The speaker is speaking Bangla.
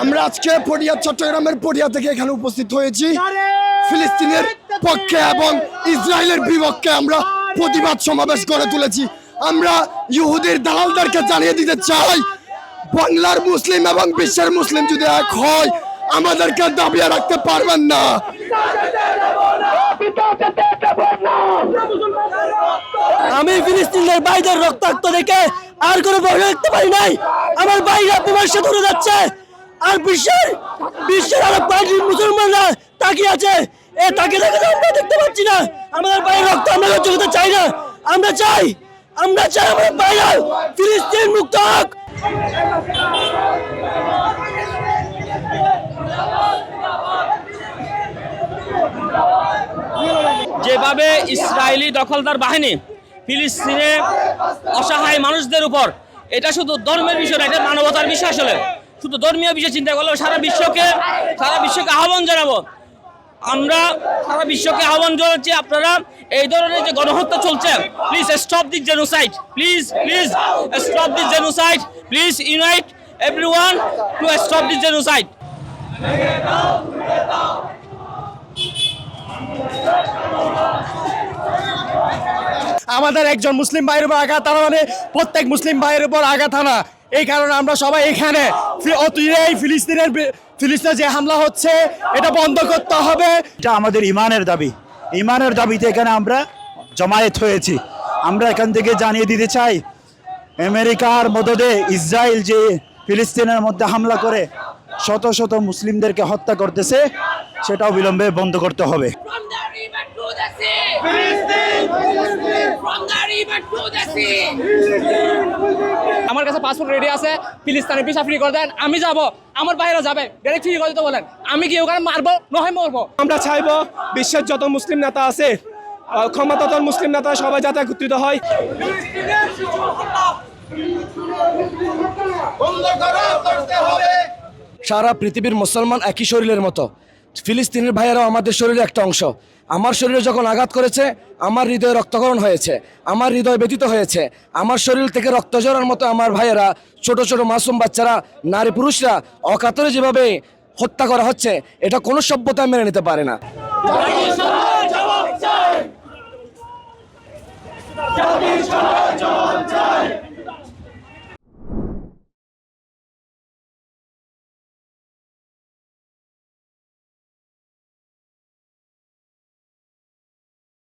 আমরা আজকে পটিয়া চট্টগ্রামের পটিয়া থেকে এখানে উপস্থিত হয়েছি। ফিলিস্তিনের পক্ষে এবং ইসরায়েলের বিপক্ষে আমরা প্রতিবাদ সমাবেশ করে তুলেছি। আমরা ইহুদির দালালদেরকে জানিয়ে দিতে চাই, বাংলার মুসলিম এবং বিশ্বের মুসলিম যদি এক হয়, আমাদেরকে দাবিয়ে রাখতে পারবেন না। আমি ফিলিস্তিনের ভাইদের রক্তাক্ত দেখে আর কোনো ভয় রাখতে পারি নাই। আমার ভাইরা প্রবাসে দূরে যাচ্ছে। আর বিশ্বের বিশ্বের আরও বাইরে মুসলমানরা তাকিয়ে আছে। এ তাকিয়ে দেখে আমরা দেখতে পাচ্ছি না। আমাদের ভাইয়ের রক্ত আমরা করতে চাই না। আমরা চাই আমরা চাই আমাদের ভাইরা ফিলিস্তিন মুক্ত হোক। যেভাবে ইসরায়েলি দখলদার বাহিনী ফিলিস্তিনে অসহায় মানুষদের উপর, এটা শুধু ধর্মের বিষয় না, এটা মানবতার বিষয় আসলে। শুধু ধর্মীয় বিষয় চিন্তা করলেও সারা বিশ্বকে সারা বিশ্বকে আহ্বান জানাব। আমরা সারা বিশ্বকে আহ্বান জানাচ্ছি, আপনারা এই ধরনের যে গণহত্যা চলছে please stop this genocide please please stop this genocide please unite everyone to stop this genocide আমাদের একজন মুসলিম ভাইয়ের উপর আঘাত আনা মানে প্রত্যেক মুসলিম ভাইয়ের উপর আঘাত আনা। এই কারণে আমরা সবাই এখানে অচিরেই ফিলিস্তিনের ফিলিস্তিনে যে হামলা হচ্ছে এটা বন্ধ করতে হবে। এটা আমাদের ইমানের দাবি। ইমানের দাবিতে এখানে আমরা জমায়েত হয়েছি। আমরা এখান থেকে জানিয়ে দিতে চাই আমেরিকার মদদে ইসরায়েল যে ফিলিস্তিনের মধ্যে হামলা করে শত শত মুসলিমদেরকে হত্যা করতেছে সেটাও বিলম্বে বন্ধ করতে হবে। From the river to the sea. আমার কাছে পাসপোর্ট রেডি আছে ফিলিস্তানের ভিসা ফ্রি করে দেন আমি যাব। আমার বাইরে যাবে ডাইরেক্ট ফ্রি করে দিতে বলেন। আমি কি ওখানে মারবো? নয় মরবো। আমরা চাইব বিশ্বের যত মুসলিম নেতা আছে আহ, ক্ষমতাধর মুসলিম নেতা সবাই যাতে একত্রিত হয়। সারা পৃথিবীর মুসলমান একই শরীরের মতো। ফিলিস্তিনের ভাইয়েরাও আমাদের শরীরের একটা অংশ। আমার শরীরে যখন আঘাত করেছে, আমার হৃদয়ে রক্তকরণ হয়েছে। আমার হৃদয় ব্যতীত হয়েছে। আমার শরীর থেকে রক্ত ঝরার মতো আমার ভাইয়েরা, ছোট ছোট মাসুম বাচ্চারা, নারী পুরুষরা অকাতরে যেভাবে হত্যা করা হচ্ছে, এটা কোনো সভ্যতা মেনে নিতে পারে না।